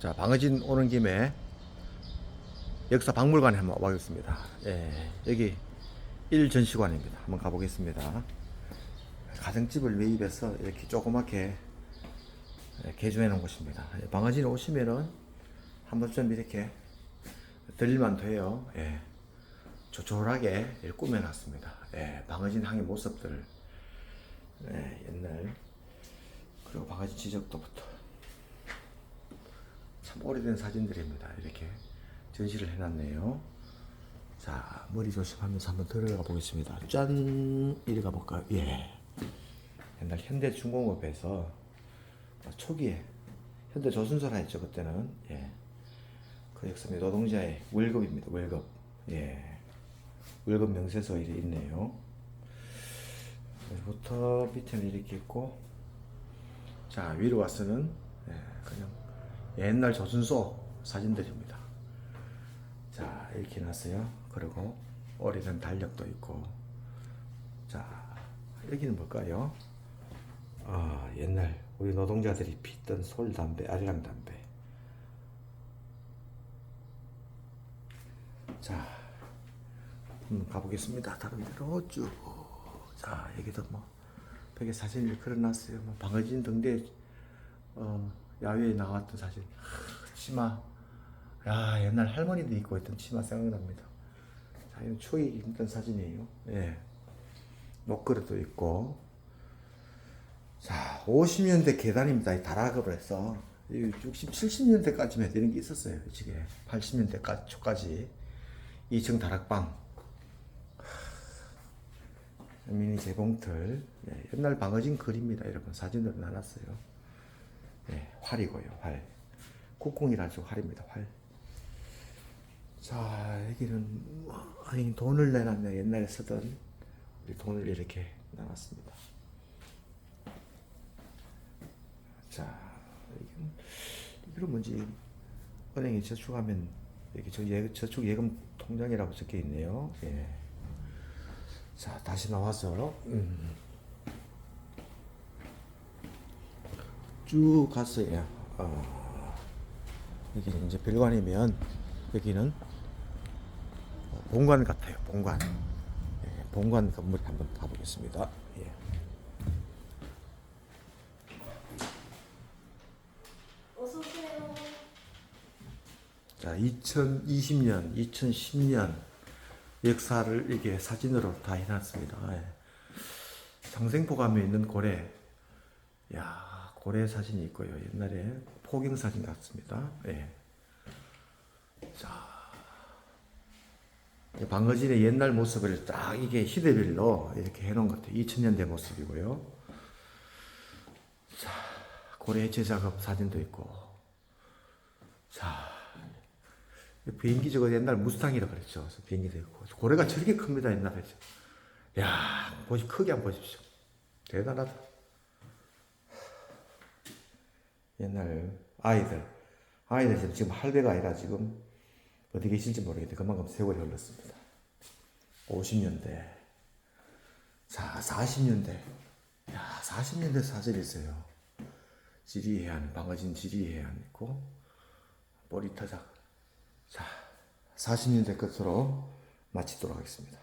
자, 방어진 오는 김에 역사 박물관에 한번 와보겠습니다. 예, 여기 1전시관입니다. 한번 가보겠습니다. 가정집을 매입해서 이렇게 조그맣게 예, 개조해 놓은 곳입니다. 예, 방어진 오시면은 한 번쯤 이렇게 들릴만 돼요. 예, 조촐하게 꾸며놨습니다. 예, 방어진 항의 모습들, 예, 옛날 그리고 방어진 지적도부터 참 오래된 사진들입니다. 이렇게 전시를 해놨네요. 자, 머리 조심하면서 한번 들어가 보겠습니다. 짠! 이리 가볼까요? 예. 옛날 현대중공업에서 초기에 현대 조선소라 했죠, 그때는. 예. 그 역사의 노동자의 월급입니다, 월급. 예. 월급 명세서 이렇게 있네요. 여기부터 밑에는 이렇게 있고, 자, 위로 와서는, 예, 옛날 조선소 사진들입니다. 자, 이렇게 놨어요. 그리고 오래된 달력도 있고. 자, 여기는 뭘까요? 아, 옛날 우리 노동자들이 피던 솔 담배, 아리랑 담배. 자, 한번 가보겠습니다. 다른 데로 쭉. 자, 여기도 뭐 벽에 사진을 걸어놨어요. 뭐 방어진 등대 어, 야외에 나왔던 사진. 하, 치마. 야, 옛날 할머니도 입고 있던 치마 생각납니다. 자, 이건 추억이 있던 사진이에요. 예. 목걸이도 있고. 자, 50년대 계단입니다. 이 다락업을 해서. 60, 70년대까지만 이런 게 있었어요. 지금 80년대까지 초까지 2층 다락방. 하, 미니 재봉틀. 예, 옛날 방어진 글입니다. 여러분 사진으로 나눴어요. 예, 활이고요. 활. 국궁이라죠. 활입니다. 활. 자, 여기는 뭐, 아니 돈을 내놨네. 옛날에 쓰던 우리 돈을 이렇게 나눴습니다. 자, 이건 이건 뭔지 은행에 저축하면 여기 저 예, 저축 예금 통장이라고 적혀 있네요. 예. 자, 다시 나와서 음. 쭉 갔어요. 어, 여기는 이제 별관이면 여기는 본관 같아요. 본관. 예, 본관 건물 한번 가보겠습니다. 예. 자, 2020년, 2010년 역사를 이게 사진으로 다 해놨습니다. 예. 상생포감에 있는 고래. 야, 고래 사진이 있고요. 옛날에 포경 사진 같습니다. 예. 자, 이 방어진의 옛날 모습을 딱 이게 시대별로 이렇게 해놓은 것 같아요. 2000년대 모습이고요. 자, 고래 해체 작업 사진도 있고. 자, 비행기 저거 옛날 무스탕이라 그랬죠. 그래서 비행기도 있고. 고래가 저렇게 큽니다, 옛날에. 야, 보시, 크게 한번 보십시오. 대단하다. 옛날 아이들, 아이들 지금 할배가 아니라 지금 어디 계신지 모르겠는데 그만큼 세월이 흘렀습니다. 50년대. 자, 40년대. 야, 40년대 사진이 있어요. 지리해안, 방어진 지리해안 있고, 머리타작. 자, 40년대 끝으로 마치도록 하겠습니다.